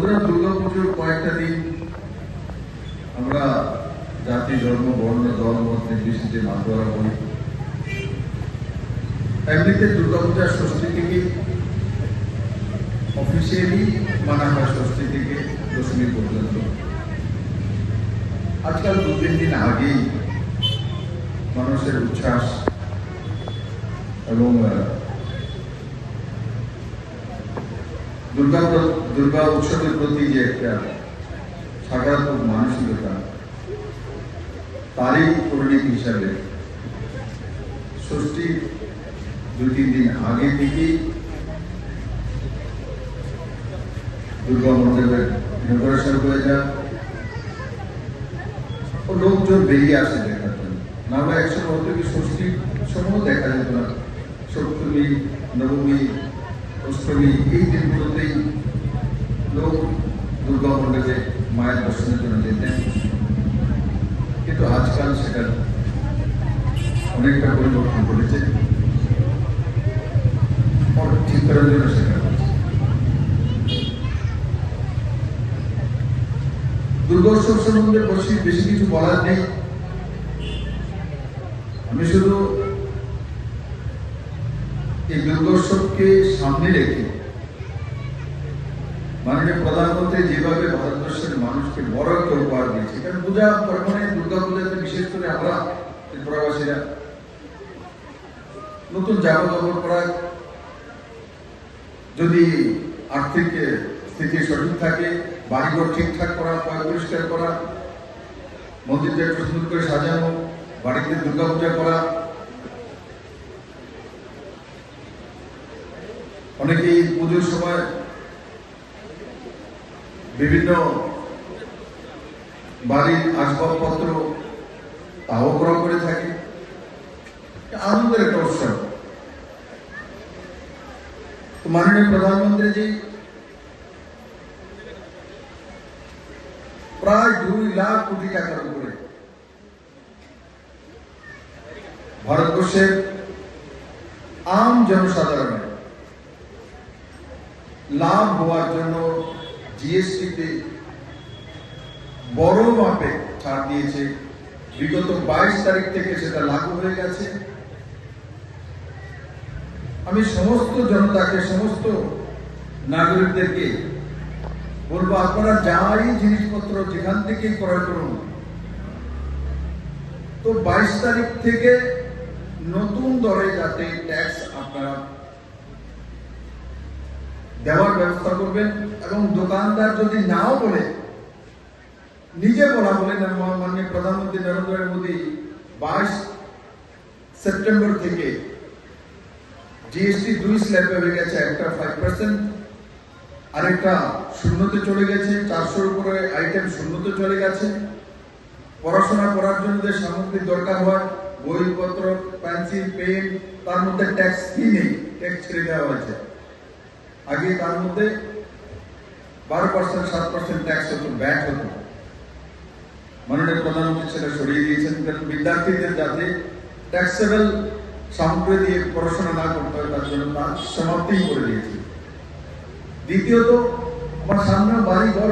বন্ধুরা দুর্গাপুজোর কয়েকটা দিন আমরা জাতি ধর্ম বর্ণ দল মত নির্বিশেষে মাতোয়ারা করি এমনিতে দুর্গাপূজার ষষ্ঠী থেকে অফিসিয়ালি মানা হয় ষষ্ঠী থেকে দশমী পর্যন্ত আজকাল দু তিন দিন আগেই মানুষের উচ্ছ্বাস এবং দুর্গা উৎসবের প্রতি যে একটা সাকারাত্মক মানসিকতা, তারই পরিণতি হিসাবে ষষ্ঠী দুই তিন দিন আগে থেকেই দুর্গা মন্দিরের ডেকোরেশন হয়ে যায়। ও লোকজন বেরিয়ে আসে দেখার জন্য। নাহলে একসময় হতো কি ষষ্ঠীর সময় দেখা যেত না। সপ্তমী, নবমী অষ্টমী এই দিনগুলোতেই লোক দুর্গা মন্দিরে মায়ের দর্শনের জন্য যেতেন কিন্তু আজকাল সেটা অনেকটা পরিবর্তন ঘটেছে ওর ঠিক করার জন্য সেটা হচ্ছে দুর্গোৎসব সম্বন্ধে বেশি বেশি কিছু বলার নেই আমি শুধু এই দুর্গোৎসবকে সামনে রেখে মাননীয় প্রধানমন্ত্রী যেভাবে ভারতবর্ষের মানুষকে বড় একটা উপহার দিয়েছে কারণ পূজা পরমানে দুর্গা পূজাতে বিশেষ করে আমরা ত্রিপুরাবাসীরা নতুন জামা কাপড় পরা, যদি আর্থিক স্থিতি সঠিক থাকে, বাড়িঘর ঠিকঠাক করা, পয় পরিষ্কার করা মন্দিরটা একটু সুন্দর করে সাজানো, বাড়িতে দুর্গা পূজা করা অনেকেই পুজোর সময় বিভিন্ন বাড়ির আসবাবপত্র তাও ক্রয় করে থাকে। আনন্দের একটা উৎসব। মাননীয় প্রধানমন্ত্রীজি, প্রায় দুই লাখ কোটি টাকার উপরে ভারতবর্ষের আম জনসাধারণের লাভ হওয়ার জন্য জিএসটিতে বড় মাপে ছাড় দিয়েছে। বিগত বাইশ তারিখ থেকে সেটা লাগু হয়ে গেছে। আমি সমস্ত জনতাকে, সমস্ত নাগরিকদেরকে বলব, আপনারা যাই জিনিসপত্র যেখান থেকে ক্রয় করুন। তো বাইশ তারিখ থেকে নতুন দরে যাতে ট্যাক্স আপনারা দেওয়ার ব্যবস্থা করবেন এবং দোকানদার যদি নাও বলে, নিজে বলা বলেন মাননীয় প্রধানমন্ত্রী নরেন্দ্র মোদী বাইশ সেপ্টেম্বর থেকে জিএসটি দুই স্ল্যাবে হয়ে গেছে, একটা ফাইভ পার্সেন্ট আরেকটা শূন্যতে চলে গেছে, চারশোর উপরে আইটেম শূন্যতে চলে গেছে। পড়াশোনা করার জন্য যে সামগ্রী দরকার হয়, বইপত্র পেন্সিল পেন তার মধ্যে ট্যাক্স কি নেই ট্যাক্স ছেড়ে দেওয়া হয়েছে। আগে তার মধ্যে বারো পার্সেন্ট সাত পার্সেন্ট ট্যাক্স হতো ব্যাট হতো। মাননীয় প্রধানমন্ত্রী সেটা সরিয়ে দিয়েছেন। কারণ বিদ্যার্থীদের যাতে ট্যাক্সেবল সামগ্রী দিয়ে পড়াশোনা না করতে হয়, তার জন্য তার সমাপ্তি করে দিয়েছে দ্বিতীয়ত, আমার সামনে বাড়ি ঘর